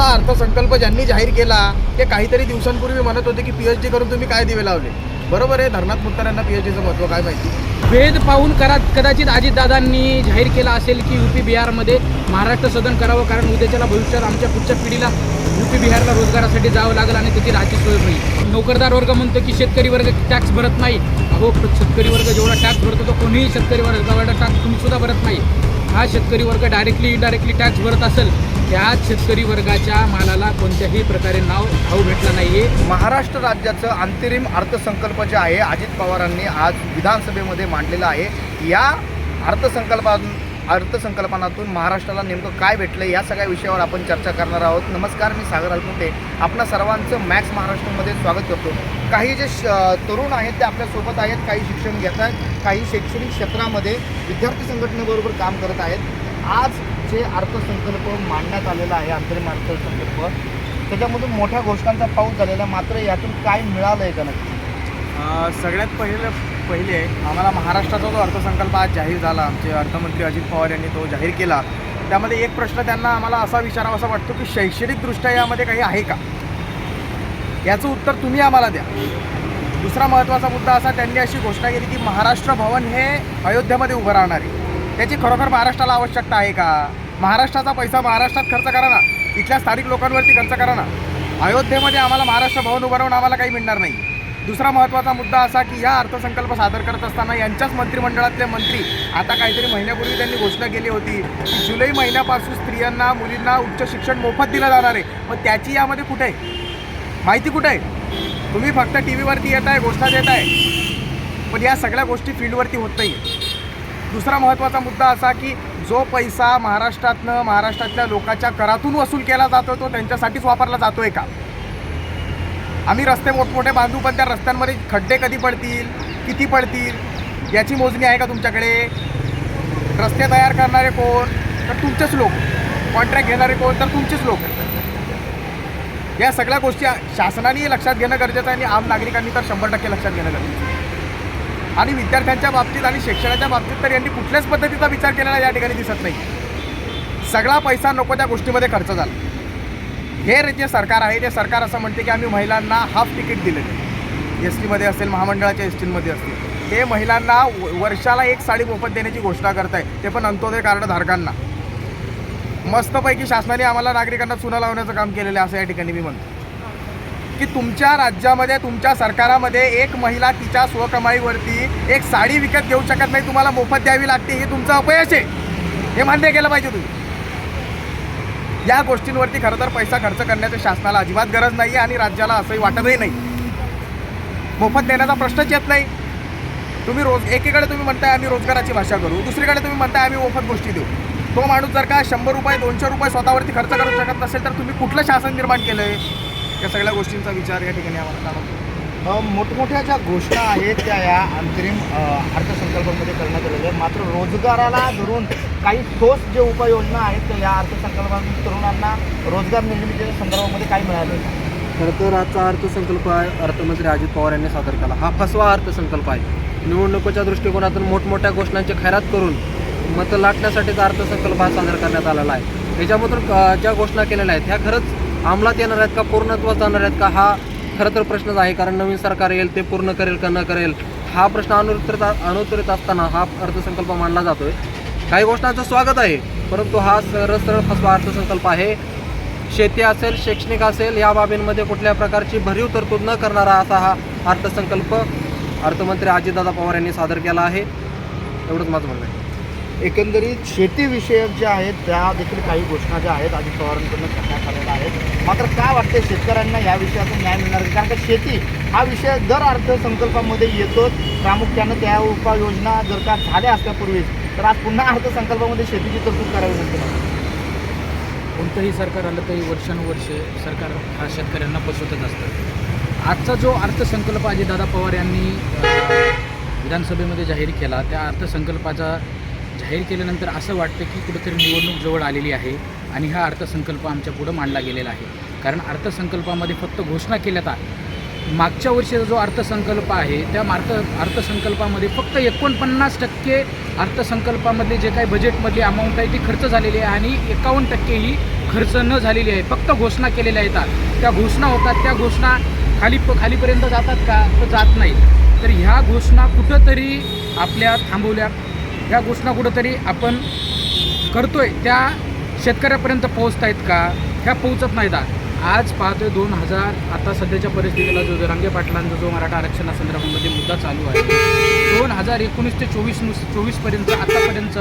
असा अर्थसंकल्प ज्यांनी जाहीर केला ते काहीतरी दिवसांपूर्वी म्हणत होते की पीएचडी करून तुम्ही काय दिवे लावले? बरोबर आहे धरणात मुत्तरांना पीएचडीचं महत्त्व काय माहिती? भेद पाहून करा कदाचित अजितदादांनी जाहीर केला असेल की युपी बिहारमध्ये महाराष्ट्र सदन करावं कारण उद्याच्याला भविष्यात आमच्या पुढच्या पिढीला युपी बिहारला रोजगारासाठी जावं लागेल आणि त्याची राहायची सोय होईल. नोकरदार वर्ग म्हणतो की शेतकरी वर्ग टॅक्स भरत नाही. अहो शेतकरी वर्ग जेवढा टॅक्स भरतो तो कोणीही शेतकरी वर्ग टॅक्स तुम्हीसुद्धा भरत नाही. हा शेतकरी वर्ग डायरेक्टली इनडायरेक्टली टॅक्स भरत असेल त्याच शेतकरी वर्गाच्या मालाला कोणत्याही प्रकारे नाव भाऊ भेटला नाही आहे महाराष्ट्र राज्याचं अंतरिम अर्थसंकल्प जे आहे अजित पवारांनी आज विधानसभेमध्ये मांडलेलं आहे. या अर्थसंकल्पा अर्थसंकल्पनातून महाराष्ट्राला नेमकं काय भेटलं या सगळ्या विषयावर आपण चर्चा करणार आहोत. नमस्कार मी सागर अलकुटे आपणा सर्वांचं मॅक्स महाराष्ट्रामध्ये स्वागत करतो. काही जे श तरुण आहेत ते आपल्यासोबत आहेत काही शिक्षण घेत आहेत काही शैक्षणिक क्षेत्रामध्ये विद्यार्थी संघटनेबरोबर काम करत आहेत. आज जे अर्थसंकल्प मांडण्यात आलेला आहे अंतरिम अर्थसंकल्प त्याच्यामधून मोठ्या घोषणांचा पाऊस झालेला आहे. मात्र यातून काय मिळालं आहे का नक्की? सगळ्यात पहिले पहिले आम्हाला महाराष्ट्राचा जो अर्थसंकल्प आज जाहीर झाला आमचे अर्थमंत्री अजित पवार यांनी तो जाहीर केला त्यामध्ये एक प्रश्न त्यांना आम्हाला असा विचारावा असा वाटतो की शैक्षणिकदृष्ट्या यामध्ये काही आहे का? याचं उत्तर तुम्ही आम्हाला द्या. दुसरा महत्त्वाचा मुद्दा असा त्यांनी अशी घोषणा केली की महाराष्ट्र भवन हे अयोध्येमध्ये उभं राहणार आहे. त्याची खरोखर महाराष्ट्राला आवश्यकता आहे का? महाराष्ट्राचा पैसा महाराष्ट्रात खर्च करा ना. इथल्या स्थानिक लोकांवरती खर्च करा ना. अयोध्येमध्ये आम्हाला महाराष्ट्र भवन उभारवून आम्हाला काही मिळणार नाही. दुसरा महत्त्वाचा मुद्दा असा की या अर्थसंकल्प सादर करत असताना यांच्याच मंत्रिमंडळातले मंत्री आता काहीतरी महिन्यापूर्वी त्यांनी घोषणा केली होती की जुलै महिन्यापासून स्त्रियांना मुलींना उच्च शिक्षण मोफत दिलं जाणार आहे. मग त्याची यामध्ये कुठे? आहे माहिती कुठे? आहे तुम्ही फक्त टी व्हीवरती येत आहे घोषणा देत आहे पण या सगळ्या गोष्टी फील्डवरती होत नाही दुसरा महत्त्वाचा मुद्दा असा की जो पैसा महाराष्ट्रातनं महाराष्ट्रातल्या लोकांच्या करातून वसूल केला जातो तो त्यांच्यासाठीच वापरला जातोय का? आम्ही रस्ते मोठमोठे बांधू पण त्या रस्त्यांमध्ये खड्डे कधी पडतील किती पडतील याची मोजणी आहे का तुमच्याकडे? रस्ते तयार करणारे कोण? तर तुमचेच लोक. कॉन्ट्रॅक्ट घेणारे कोण? तर तुमचेच लोक. या सगळ्या गोष्टी शासनाने लक्षात घेणं गरजेचं आहे आणि आम नागरिकांनी तर शंभर टक्के लक्षात घेणं गरजेचं आहे. आणि विद्यार्थ्यांच्या बाबतीत आणि शिक्षणाच्या बाबतीत तर यांनी कुठल्याच पद्धतीचा विचार केलेला या ठिकाणी दिसत नाही. सगळा पैसा नको त्या गोष्टीमध्ये खर्च झाला. हे जे सरकार आहे ते सरकार असं म्हणते की आम्ही महिलांना हाफ तिकीट दिले एस टीमध्ये असेल महामंडळाच्या एस टीमध्ये असतील. ते महिलांना व- वर्षाला एक साडी मोफत देण्याची घोषणा करताय. ते पण अंत्योदय कार्ड धारकांना. मस्तपैकी शासनाने आम्हाला नागरिकांना चुना लावण्याचं काम केलेलं आहे असं या ठिकाणी मी म्हणतो. की तुमच्या राज्यामध्ये तुमच्या सरकारामध्ये एक महिला तिच्या स्वकमाईवरती एक साडी विकत घेऊ शकत नाही तुम्हाला मोफत द्यावी लागते हे तुमचं अपयश आहे. हे मान्य केलं पाहिजे तुम्ही. या गोष्टींवरती खरं तर पैसा खर्च करण्याची शासनाला अजिबात गरज नाही आहे आणि राज्याला असंही वाटतही नाही. मोफत देण्याचा प्रश्नच येत नाही. तुम्ही रोज एकीकडे तुम्ही म्हणताय आम्ही रोजगाराची भाषा करू दुसरीकडे तुम्ही म्हणताय आम्ही मोफत गोष्टी देऊ. तो माणूस जर का शंभर रुपये दोनशे रुपये स्वतःवरती खर्च करू शकत नसेल तर तुम्ही कुठलं शासन निर्माण केलं आहे या सगळ्या गोष्टींचा विचार या ठिकाणी आम्हाला अ, मोठमोठ्या ज्या घोषणा आहेत त्या या अंतरिम अर्थसंकल्पामध्ये करण्यात आलेल्या आहेत. मात्र रोजगाराला धरून काही ठोस जे उपाययोजना आहेत त्या या अर्थसंकल्पातून तरुणांना रोजगार निर्मितीच्या संदर्भामध्ये काय मिळालं खरं तर आजचा अर्थसंकल्प आहे अर्थमंत्री अजित पवार यांनी सादर केला. हा फसवा अर्थसंकल्प आहे. निवडणुकीच्या दृष्टिकोनातून मोठमोठ्या घोषणांची खैरात करून मतं लाटण्यासाठीचा अर्थसंकल्प हा सादर करण्यात आलेला आहे. त्याच्यामधून अ, ज्या घोषणा केलेल्या आहेत ह्या खरंच अंमलात येणार आहेत का? पूर्णत्वात जाणार आहेत का? हा खरं तर प्रश्नच आहे कारण नवीन सरकार येईल ते पूर्ण करेल का न करेल? हा प्रश्न अनुत्तरित अनुत्तरित असताना हा अर्थसंकल्प मांडला जातोय. काही घोषणांचं स्वागत आहे परंतु हा सरळ सरळ फसवा अर्थसंकल्प आहे. शेती असेल शैक्षणिक असेल या बाबींमध्ये कुठल्या प्रकारची भरीव तरतूद न करणारा असा हा अर्थसंकल्प अर्थमंत्री अजितदादा पवार यांनी सादर केला आहे. एवढंच माझं म्हणणं आहे. एकंदरीत शेतीविषयक ज्या आहेत त्या देखील काही घोषणा ज्या आहेत अजित पवारांकडून करण्यात आलेल्या आहेत. मात्र काय वाटते शेतकऱ्यांना या विषयातून न्याय मिळणार कारण का शेती हा विषय दर अर्थसंकल्पामध्ये येतो प्रामुख्यानं त्या उपाययोजना जर का झाल्या असल्यापूर्वीच तर आज पुन्हा अर्थसंकल्पामध्ये शेतीची तरतूद करावी लागते कोणतंही सरकार आलं तरी वर्षानुवर्षे सरकार हा शेतकऱ्यांना पसवतच असतं. आजचा जो अर्थसंकल्प अजितदादा पवार यांनी विधानसभेमध्ये जाहीर केला त्या अर्थसंकल्पाचा जाहीर केल्यानंतर असं वाटतं की कुठंतरी निवडणूक जवळ आलेली आहे आणि हा अर्थसंकल्प आमच्या पुढं मांडला गेलेला आहे. कारण अर्थसंकल्पामध्ये फक्त घोषणा केल्यात आ- मागच्या वर्षीचा जो अर्थसंकल्प आहे त्या अर्थ अर्थसंकल्पामध्ये फक्त एकोणपन्नास टक्के अर्थसंकल्पामधले जे काही बजेटमधली अमाऊंट आहे ती खर्च झालेली आहे आणि एकावन्न टक्के ही खर्च न झालेली आहे. फक्त घोषणा केलेल्या येतात. त्या घोषणा होतात त्या घोषणा खाली खालीपर्यंत जातात का? तर जात नाही. तर ह्या घोषणा कुठंतरी आपल्या थांबवल्या ह्या घोषणा कुठंतरी आपण करतोय त्या शेतकऱ्यापर्यंत पोहोचत आहेत का? ह्या पोहोचत नाहीत. आज पाहतोय दोन हजार आता सध्याच्या परिस्थितीला जो रंगे पाटलांचा जो मराठा आरक्षणासंदर्भामध्ये मुद्दा चालू आहे दोन हजार एकोणीस ते चोवीस नुस चोवीसपर्यंत आत्तापर्यंत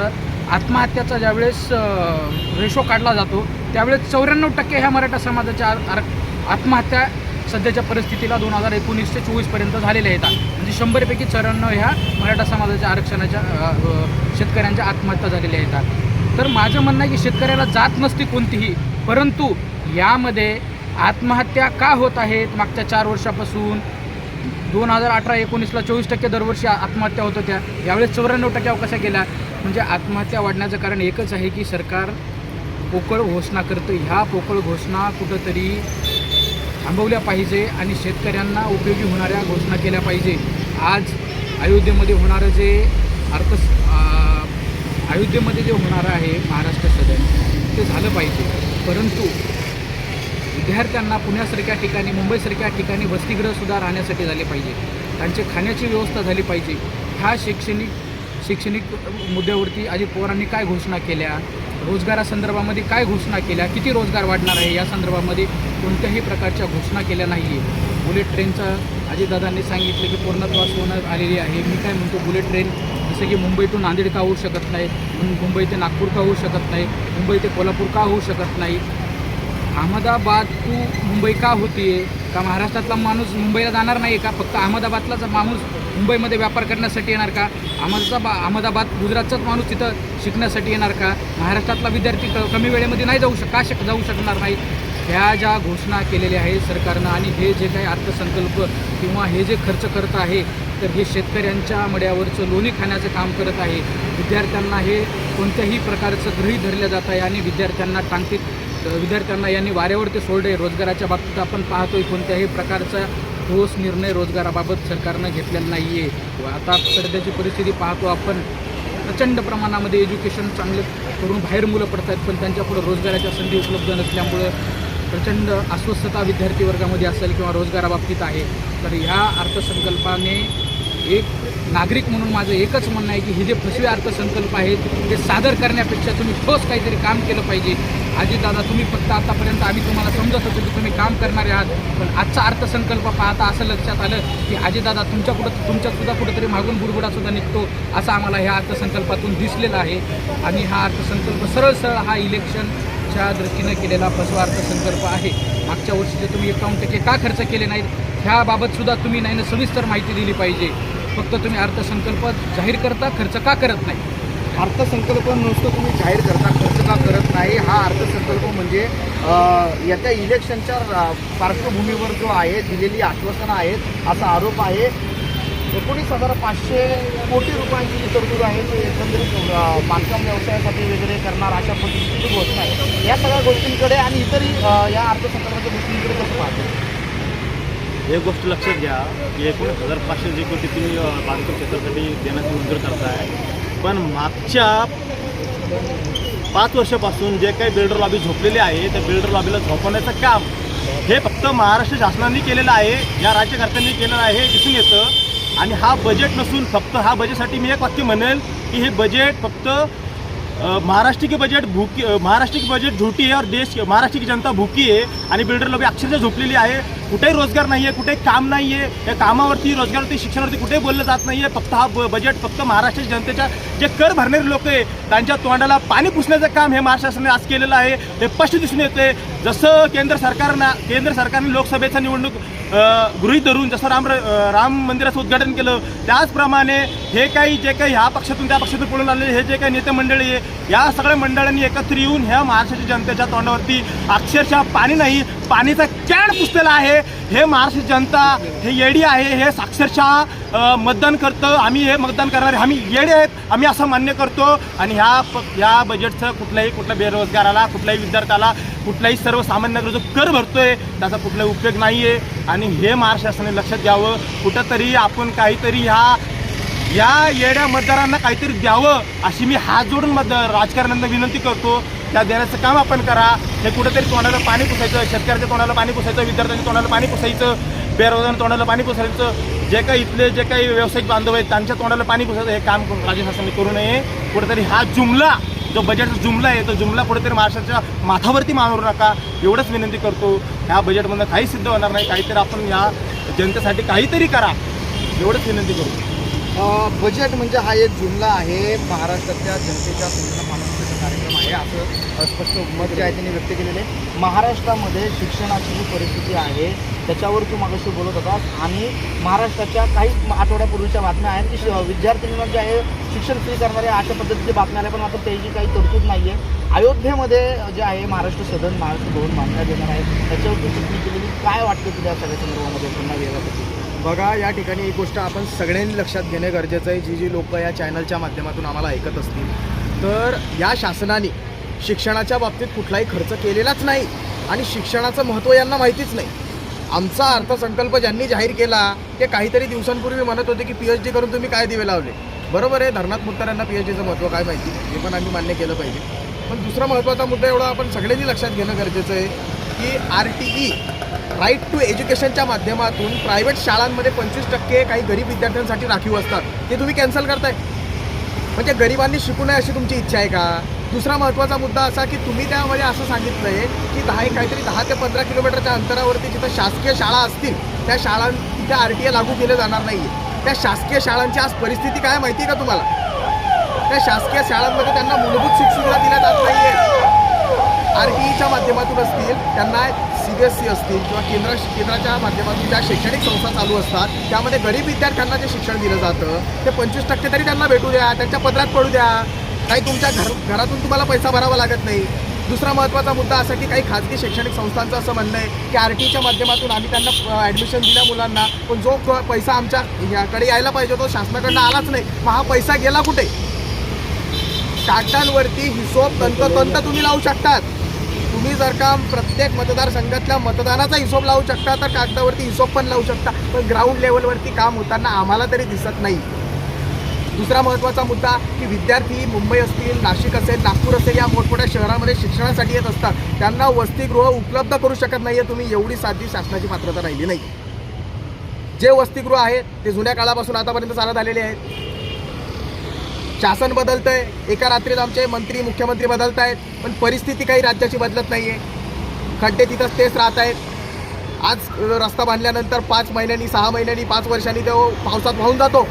आत्महत्याचा ज्यावेळेस रेशो काढला जातो त्यावेळेस चौऱ्याण्णव टक्के ह्या मराठा समाजाच्या आर- आत्महत्या सध्याच्या परिस्थितीला दोन हजार एकोणीस ते चोवीसपर्यंत झालेल्या आहेत. म्हणजे शंभरपैकी चौऱ्याण्णव ह्या मराठा समाजाच्या आरक्षणाच्या शेतकऱ्यांच्या आत्महत्या झालेल्या आहेत. तर माझं म्हणणं आहे की शेतकऱ्याला जात नसते कोणतीही परंतु यामध्ये आत्महत्या का होत आहेत? मागच्या चार वर्षापासून दोन हजार अठरा एकोणीसला चोवीस टक्के दरवर्षी आत्महत्या होत होत्या. यावेळेस चौऱ्याण्णव टक्क्यावर कशा गेल्या म्हणजे आत्महत्या वाढण्याचं कारण एकच आहे की सरकार पोकळ घोषणा करतं. ह्या पोकळ घोषणा कुठंतरी थांबवल्या पाहिजे आणि शेतकऱ्यांना उपयोगी होणाऱ्या घोषणा केल्या पाहिजे. आज अयोध्येमध्ये होणारं जे अर्थ अयोध्येमध्ये जे होणारं आहे महाराष्ट्र सदन ते झालं पाहिजे. परंतु विद्यार्थ्यांना पुण्यासारख्या ठिकाणी मुंबईसारख्या ठिकाणी वसतिगृहसुद्धा राहण्यासाठी झाले पाहिजे. त्यांचे खाण्याची व्यवस्था झाली पाहिजे. ह्या शैक्षणिक शैक्षणिक मुद्द्यावरती अजित पवारांनी काय घोषणा केल्या? रोजगारासंदर्भामध्ये काय घोषणा केल्या? किती रोजगार वाढणार आहे? या संदर्भामध्ये कोणत्याही प्रकारच्या घोषणा केल्या नाही आहे बुलेट ट्रेनचं अजितदादांनी सांगितलं की पूर्णत्वास होण्यात आलेली आहे. मी काय म्हणतो बुलेट ट्रेन जसं की मुंबई टू नांदेड का होऊ शकत नाही? मुंबई ते नागपूर का होऊ शकत नाही? मुंबई ते कोल्हापूर का होऊ शकत नाही? अहमदाबाद टू मुंबई का होतीये? का महाराष्ट्रातला माणूस मुंबईला जाणार नाही का? फक्त अहमदाबादलाच माणूस मुंबईमध्ये व्यापार करण्यासाठी येणार का? अहमदाबा अहमदाबाद गुजरातचाच माणूस तिथं शिकण्यासाठी येणार का? महाराष्ट्रातला विद्यार्थी कमी वेळेमध्ये नाही जाऊ शक का शक जाऊ शकणार नाही? ह्या ज्या घोषणा केलेल्या आहेत सरकारनं आणि हे जे काही अर्थसंकल्प किंवा हे जे खर्च करत आहे तर हे शेतकऱ्यांच्या मड्यावरचं लोणी खाण्याचं काम करत आहे. विद्यार्थ्यांना हे कोणत्याही प्रकारचं गृही धरलं जात आहे आणि विद्यार्थ्यांना टांगतीत विद्यार्थ्यांना यांनी वाऱ्यावर ते सोडले. रोजगाराच्या बाबतीत आपण पाहतोय कोणत्याही प्रकारचा ठोस निर्णय रोजगाराबाबत सरकारनं घेतलेला नाही आहे आता सध्याची परिस्थिती पाहतो आपण. प्रचंड प्रमाणामध्ये एज्युकेशन चांगलं करून बाहेर मुलं पडत आहेत पण त्यांच्यापुढं रोजगाराच्या संधी उपलब्ध नसल्यामुळं प्रचंड अस्वस्थता विद्यार्थी वर्गामध्ये असेल किंवा रोजगाराबाबतीत आहे. तर ह्या अर्थसंकल्पाने एक नागरिक म्हणून माझं एकच म्हणणं आहे की हे जे फसवे अर्थसंकल्प आहेत ते सादर करण्यापेक्षा तुम्ही ठोस काहीतरी काम केलं पाहिजे. अजितदादा तुम्ही फक्त आतापर्यंत आम्ही तुम्हाला समजत होतो की तुम्ही काम करणारे आहात. पण आजचा अर्थसंकल्प पाहता असं लक्षात आलं की अजितदादा तुमच्या कुठं तुमच्यासुद्धा कुठंतरी मागून बुडबुडासुद्धा निघतो असं आम्हाला ह्या अर्थसंकल्पातून दिसलेलं आहे. आणि हा अर्थसंकल्प सरळ सरळ हा इलेक्शनच्या दृष्टीनं केलेला फसवा अर्थसंकल्प आहे. मागच्या वर्षीचे तुम्ही एकावन्न टक्के का खर्च केले नाहीत ह्याबाबतसुद्धा तुम्ही नाही ना सविस्तर माहिती दिली पाहिजे. फक्त तुम्ही अर्थसंकल्प जाहीर करता खर्च का करत नाही? अर्थसंकल्प नुसतं तुम्ही जाहीर करता खर्च का करत नाही हा अर्थसंकल्प म्हणजे येत्या इलेक्शनच्या पार्श्वभूमीवर जो आहे दिलेली आश्वासनं आहेत असा आरोप आहे. एकोणीस हजार पाचशे कोटी रुपयांची जी तरतूद आहे ती एकंदरीत बांधकाम व्यवसायासाठी वगैरे करणार अशा पद्धतीची घोषणा आहे या सगळ्या गोष्टींकडे आणि इतरही या अर्थसंकल्पाच्या गोष्टींकडे कसं पाहतो एक गोष्ट लक्षात घ्या की एकोणीस हजार पाचशे जे कोटी तुम्ही बांधकाम क्षेत्रासाठी देण्याचं मंजूर करताय पण मागच्या पाच वर्षापासून जे काही बिल्डर लॉबी झोपलेले आहे त्या बिल्डर लॉबीला झोपवण्याचं काम हे फक्त महाराष्ट्र शासनाने केलेलं आहे या राज्यकर्त्यांनी केलेलं आहे दिसून येतं. आणि हा बजेट नसून फक्त हा बजेटसाठी मी एक वाक्य म्हणेल की हे बजेट फक्त अ, महाराष्ट्र की बजेट भूकी अ, महाराष्ट्र की बजेट झूठी आहे और देश महाराष्ट्र की जनता भूकी आहे आणि बिल्डर लॉबी अक्षरशः झोपलेली आहे. कुठेही रोजगार नाही आहे कुठेही काम नाही आहे या कामावरती रोजगारवरती शिक्षणावरती कुठेही बोललं जात नाही आहे फक्त हा ब बजेट फक्त महाराष्ट्राच्या जनतेच्या जे कर भरणारे लोक आहे त्यांच्या तोंडाला पाणी पुसण्याचं काम हे महाराष्ट्र आज केलेलं आहे. हे स्पष्ट दिसून येते जसं केंद्र सरकारनं केंद्र सरकारने लोकसभेचा निवडणूक गृहित धरून जसं राम राम मंदिराचं उद्घाटन केलं त्याचप्रमाणे हे काही जे काही ह्या पक्षातून त्या पक्षातून पळून आलेले हे जे काही नेते मंडळी आहे या सगळ्या मंडळांनी एकत्र येऊन ह्या महाराष्ट्राच्या जनतेच्या तोंडावरती अक्षरशः पाणी नाही पाणीचा कॅन पुसलेला आहे. हे महाराष्ट्र जनता हे येडी आहे हे साक्षरशः मतदान करतं. आम्ही हे मतदान करणारे आम्ही येडे आहेत. आम्ही असं मान्य करतो. आणि ह्या ह्या बजेटचं कुठल्याही कुठल्या बेरोजगाराला कुठल्याही विद्यार्थ्याला कुठलाही सर्वसामान्य जो कर भरतोय त्याचा कुठलाही उपयोग नाही आहे आणि हे महाराष्ट्र शासनाने लक्षात घ्यावं. कुठंतरी आपण काहीतरी ह्या या येड्या मतदारांना काहीतरी द्यावं अशी मी हात जोडून मत राजकारण्यांना विनंती करतो. त्या देण्याचं काम आपण करा. हे कुठेतरी तोंडाला पाणी पुसायचं शेतकऱ्याच्या तोंडाला पाणी पुसायचं विद्यार्थ्यांच्या तोंडाला पाणी पुसायचं बेरोजगार तोंडाला पाणी पुसायचं. जे काही इथले जे काही व्यावसायिक बांधव आहेत त्यांच्या तोंडाला पाणी पुसायचं हे काम करून राज्य शासनाने करू नये. कुठेतरी हा जुमला जो बजेटचा जुमला आहे तो जुमला कुठेतरी महाराष्ट्राच्या माथावरती मानवू नका. एवढंच विनंती करतो. ह्या बजेटमधनं काही सिद्ध होणार नाही. काहीतरी आपण या जनतेसाठी काहीतरी करा. एवढंच विनंती करतो. बजेट म्हणजे हा एक जुमला आहे. महाराष्ट्रातल्या जनतेच्या समजा मानवतेचा आहे असं स्पष्ट मत जे आहे त्यांनी व्यक्त केलेले आहे. महाराष्ट्रामध्ये शिक्षणाची जी परिस्थिती आहे त्याच्यावर तू मागाशी बोलत होतास आणि महाराष्ट्राच्या काही आठवड्यापूर्वीच्या बातम्या आहेत की श- विद्यार्थ्यांना जे आहे शिक्षण फ्री करणारे अशा पद्धतीची बातम्या आल्या पण आता त्याची काही तरतूद नाही आहे अयोध्येमध्ये जे आहे महाराष्ट्र सदन महाराष्ट्र भवन बांधण्यात येणार आहे. त्याच्यावरती टिप्पणी केलेली काय वाटतं तुझ्या सगळ्या संदर्भामध्ये पुन्हा वेगळ्यासाठी बघा या ठिकाणी एक गोष्ट आपण सगळ्यांनी लक्षात घेणे गरजेचं आहे. जी जी लोकं या चॅनलच्या माध्यमातून आम्हाला ऐकत असतील. तर या शासनाने शिक्षणाच्या बाबतीत कुठलाही खर्च केलेलाच नाही आणि शिक्षणाचं महत्त्व यांना माहितीच नाही. आमचा अर्थसंकल्प ज्यांनी जाहीर केला ते काहीतरी दिवसांपूर्वी म्हणत होते की पी एच डी करून तुम्ही काय दिवे लावले? बरोबर आहे धरणात मुत्तारांना पी एच डीचं महत्त्व काय माहिती? हे पण आम्ही मान्य केलं पाहिजे. पण दुसरा महत्त्वाचा मुद्दा एवढा आपण सगळ्यांनी लक्षात घेणं गरजेचं आहे की R T E right to एज्युकेशनच्या माध्यमातून प्रायव्हेट शाळांमध्ये पंचवीस टक्के काही गरीब विद्यार्थ्यांसाठी राखीव असतात. ते तुम्ही कॅन्सल करताय. म्हणजे गरिबांनी शिकू नये अशी तुमची इच्छा आहे का? दुसरा महत्त्वाचा मुद्दा असा की तुम्ही त्यामध्ये असं सांगितलं आहे की दहा एक काहीतरी दहा ते पंधरा किलोमीटरच्या अंतरावरती जिथं शासकीय शाळा असतील त्या शाळां तिथे आर टी ए लागू केले जाणार नाही आहे त्या शासकीय शाळांची आज परिस्थिती काय माहिती आहे का तुम्हाला? त्या शासकीय शाळांमध्ये त्यांना मूलभूत शिक्षण दिल्या जात नाही आहे आर ईच्या माध्यमातून असतील त्यांना सी बी एस सी असतील किंवा केंद्र केंद्राच्या माध्यमातून ज्या शैक्षणिक संस्था चालू असतात त्यामध्ये गरीब विद्यार्थ्यांना जे शिक्षण दिलं जातं ते पंचवीस टक्के तरी त्यांना भेटू द्या त्यांच्या पदरात पडू द्या. काही तुमच्या घर घरातून तुम्हाला पैसा भरावा लागत नाही. दुसरा महत्त्वाचा मुद्दा असा की काही खाजगी शैक्षणिक संस्थांचं असं म्हणणं आहे की आर टीच्या माध्यमातून आम्ही त्यांना ॲडमिशन दिल्या मुलांना पण जो पैसा आमच्या याकडे यायला पाहिजे तो शासनाकडनं आलाच नाही. मग हा पैसा गेला कुठे? कागदांवरती हिशोब तंतोतंत तुम्ही लावू शकतात. तुम्ही जर का प्रत्येक मतदारसंघातल्या मतदानाचा हिशोब लावू शकता तर कागदावरती हिशोब पण लावू शकता. पण ग्राउंड लेवलवरती काम होताना आम्हाला तरी दिसत नाही. दुसरा महत्त्वाचा मुद्दा की विद्यार्थी मुंबई असतील नाशिक असेल नागपूर असेल या मोठमोठ्या शहरामध्ये शिक्षणासाठी येत असतात. त्यांना वसतिगृह उपलब्ध करू शकत नाही आहे तुम्ही एवढी साधी शासनाची पात्रता राहिली नाही. जे वसतिगृह आहेत ते जुन्या काळापासून आतापर्यंत चालत आलेले आहेत. शासन बदलतंय एका रात्रीत आमचे मंत्री मुख्यमंत्री बदलत आहेत पण परिस्थिती काही राज्याची बदलत नाही आहे खड्डे तिथंच तेच राहत आहेत आज रस्ता बांधल्यानंतर पाच महिन्यांनी सहा महिन्यांनी पाच वर्षांनी तो पावसात वाहून जातो.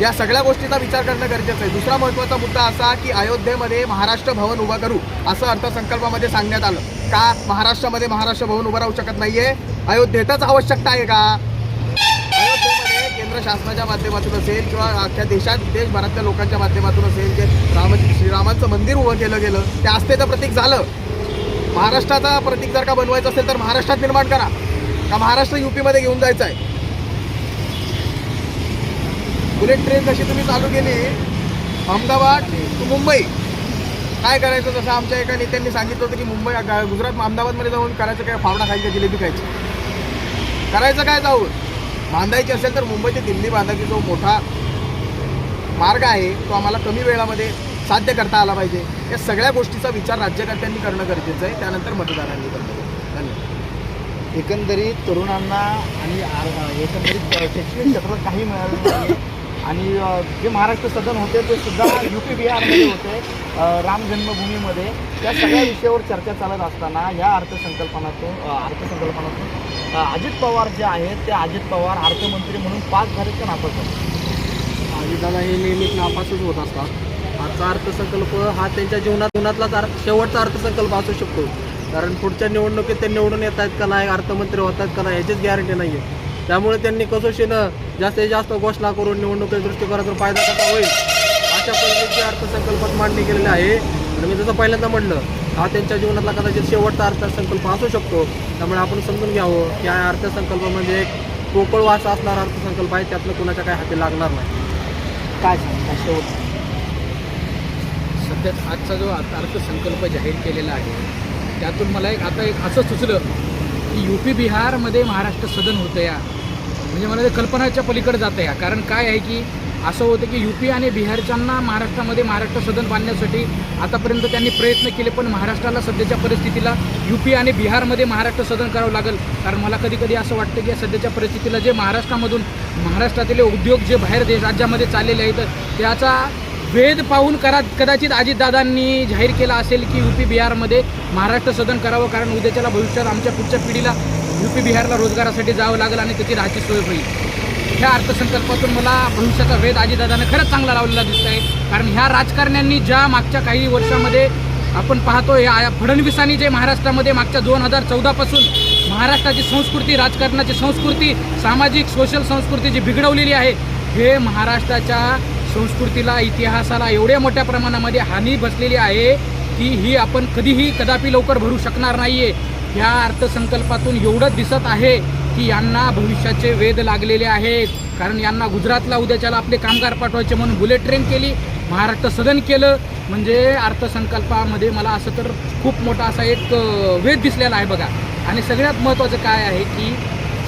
या सगळ्या गोष्टीचा विचार करणं गरजेचं आहे. दुसरा महत्त्वाचा मुद्दा असा की अयोध्येमध्ये महाराष्ट्र भवन उभं करू असं अर्थसंकल्पामध्ये सांगण्यात आलं. का महाराष्ट्रामध्ये महाराष्ट्र भवन उभं राहू शकत नाही आहे अयोध्येतच आवश्यकता आहे का? अयोध्येमध्ये केंद्र शासनाच्या माध्यमातून असेल किंवा अख्ख्या देशात देशभरातल्या लोकांच्या माध्यमातून असेल जे राम श्रीरामांचं मंदिर उभं केलं गेलं ते आस्थेचं प्रतीक झालं. महाराष्ट्राचा प्रतीक जर का बनवायचं असेल तर महाराष्ट्रात निर्माण करा. का महाराष्ट्र युपीमध्ये घेऊन जायचं आहे बुलेट ट्रेन जशी तुम्ही चालू केली अहमदाबाद टू मुंबई. काय करायचं? जसं आमच्या एका नेत्यांनी सांगितलं होतं की मुंबई गुजरात अहमदाबादमध्ये जाऊन करायचं काय? फावडा खायचं जिलेबी खायची. करायचं काय जाऊन? बांधायची असेल तर मुंबई ते दिल्ली बांधायची जो मोठा मार्ग आहे तो आम्हाला कमी वेळामध्ये साध्य करता आला पाहिजे. या सगळ्या गोष्टीचा विचार राज्यकर्त्यांनी करणं गरजेचं आहे. त्यानंतर मतदारांनी करणं गरजेचं धन्यवाद. एकंदरीत तरुणांना आणि एकंदरीत शैक्षणिक क्षेत्रात काही मिळालं नाही. आणि जे महाराष्ट्र सदन होते ते सुद्धा यू पी बिहारमध्ये होते राम जन्मभूमीमध्ये. त्या सगळ्या विषयावर चर्चा चालत असताना या अर्थसंकल्पनातून अर्थसंकल्पनातून अजित पवार जे आहेत ते अजित पवार अर्थमंत्री म्हणून पाच झाले का नापास अजिताला अजितदादा हे नेहमीच नापासच होत असतात. आजचा अर्थसंकल्प हा त्यांच्या जीवनात जीवनातलाच अर्थ शेवटचा अर्थसंकल्प असू शकतो. कारण पुढच्या निवडणुकीत ते निवडून येत आहेत का नाही अर्थमंत्री होत आहेत का नाही याचीच गॅरंटी नाही आहे त्यामुळे त्यांनी कसोशीनं जास्तीत जास्त घोषणा करून निवडणुकीच्या दृष्टिकोनातून फायदा कसा होईल अशा पद्धतीचे अर्थसंकल्पात मांडणी केलेली आहे. आणि मी जसं पहिल्यांदा म्हणलं हा त्यांच्या जीवनातला कदाचित शेवटचा अर्थसंकल्प असू शकतो. त्यामुळे आपण समजून घ्यावं की हा अर्थसंकल्प म्हणजे एक पोकळ वास असणारा अर्थसंकल्प आहे त्यातलं कोणाच्या काही हाती लागणार नाही. काय सांगता शेवट? सध्याच आजचा जो आता अर्थसंकल्प जाहीर केलेला आहे त्यातून मला एक आता एक असं सुचलं की यू पी बिहारमध्ये महाराष्ट्र सदन होतं या. म्हणजे मला ते कल्पनाच्या पलीकडे जातं या. कारण काय आहे की असं होतं की यू पी आणि बिहारच्यांना महाराष्ट्रामध्ये महाराष्ट्र सदन बांधण्यासाठी आतापर्यंत त्यांनी प्रयत्न केले पण महाराष्ट्राला सध्याच्या परिस्थितीला यू पी आणि बिहारमध्ये महाराष्ट्र सदन करावं लागेल. कारण मला कधी कधी असं वाटतं की सध्याच्या परिस्थितीला जे महाराष्ट्रामधून महाराष्ट्रातील उद्योग जे बाहेर देश राज्यामध्ये चाललेले आहेत त्याचा वेध पाहून करा कदाचित अजितदादांनी जाहीर केला असेल की यू पी बिहारमध्ये महाराष्ट्र सदन करावं कारण उद्याच्याला भविष्यात आमच्या पुढच्या पिढीला यू पी बिहारला रोजगारासाठी जावं लागेल आणि त्याची राहायची सोय होईल. ह्या अर्थसंकल्पातून मला भविष्याचा वेध आजीदादानं खरंच चांगला लावलेला दिसत आहे कारण ह्या राजकारण्यांनी ज्या मागच्या काही वर्षामध्ये आपण पाहतो या फडणवीसांनी जे महाराष्ट्रामध्ये मागच्या दोन हजार चौदापासून महाराष्ट्राची संस्कृती राजकारणाची संस्कृती सामाजिक सोशल संस्कृती जी बिघडवलेली आहे हे महाराष्ट्राच्या संस्कृतीला इतिहासाला एवढ्या मोठ्या प्रमाणामध्ये हानी बसलेली आहे की ही आपण कधीही कदापि लवकर भरू शकणार नाही आहे ह्या अर्थसंकल्पातून एवढंच दिसत आहे की यांना भविष्याचे वेध लागलेले आहेत. कारण यांना गुजरातला उद्याच्याला आपले कामगार पाठवायचे म्हणून बुलेट ट्रेन केली महाराष्ट्र सदन केलं. म्हणजे अर्थसंकल्पामध्ये मला असं तर खूप मोठा असा एक वेध दिसलेला आहे बघा. आणि सगळ्यात महत्त्वाचं काय आहे की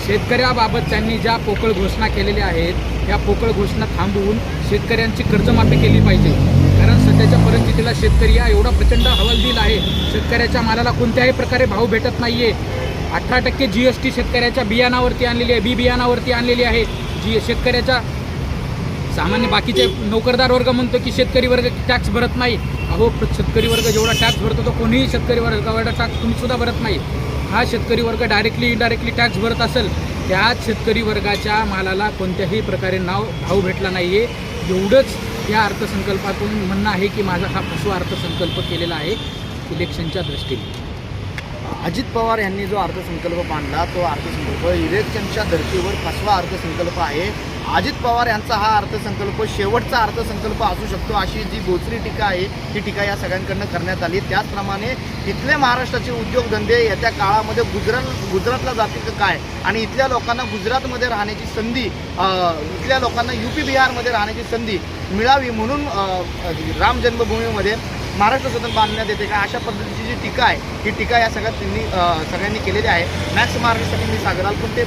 शेतकऱ्याबाबत त्यांनी ज्या पोकळ घोषणा केलेल्या आहेत या पोकळ घोषणा थांबवून शेतकऱ्यांची कर्जमाफी केली पाहिजे. कारण सध्याच्या परिस्थितीला शेतकरी हा एवढा प्रचंड हवालदिल आहे. शेतकऱ्याच्या मालाला कोणत्याही प्रकारे भाव भेटत नाही आहे अठरा टक्के जी एस टी शेतकऱ्याच्या बियाणावरती आणलेली आहे. बी बियाणावरती आणलेली आहे. जी शेतकऱ्याच्या सामान्य बाकीचे नोकरदार वर्ग म्हणतो की शेतकरी वर्ग टॅक्स भरत नाही. अहो शेतकरी वर्ग जेवढा टॅक्स भरतो तो कोणीही शेतकरी वर्गावर टॅक्स तुम्हीसुद्धा भरत नाही. हा शेतकरी वर्ग डायरेक्टली इनडायरेक्टली टॅक्स भरत असेल त्याच शेतकरी वर्गाच्या मालाला कोणत्याही प्रकारे नाव भाव भेटला नाही आहे एवढंच या अर्थसंकल्पातून म्हणणं आहे की माझा हा फसवा अर्थसंकल्प केलेला आहे इलेक्शनच्या दृष्टीने. अजित पवार यांनी जो अर्थसंकल्प मांडला तो अर्थसंकल्प इलेक्शनच्या धर्तीवर फसवा अर्थसंकल्प आहे. अजित पवार यांचा हा अर्थसंकल्प शेवटचा अर्थसंकल्प असू शकतो अशी जी बोचरी टीका आहे ही टीका या सगळ्यांकडनं करण्यात आली. त्याचप्रमाणे इथले महाराष्ट्राचे उद्योगधंदे येत्या काळामध्ये गुजरात गुजरातला जातील का काय? आणि इथल्या लोकांना गुजरातमध्ये राहण्याची संधी इथल्या लोकांना यू पी बिहारमध्ये राहण्याची संधी मिळावी म्हणून राम जन्मभूमीमध्ये महाराष्ट्र सदन बांधण्यात येते का? अशा पद्धतीची जी टीका आहे ही टीका या सगळ्यात त्यांनी सगळ्यांनी केलेली आहे. मॅक्स महाराष्ट्रासाठी मी सागराल पण ते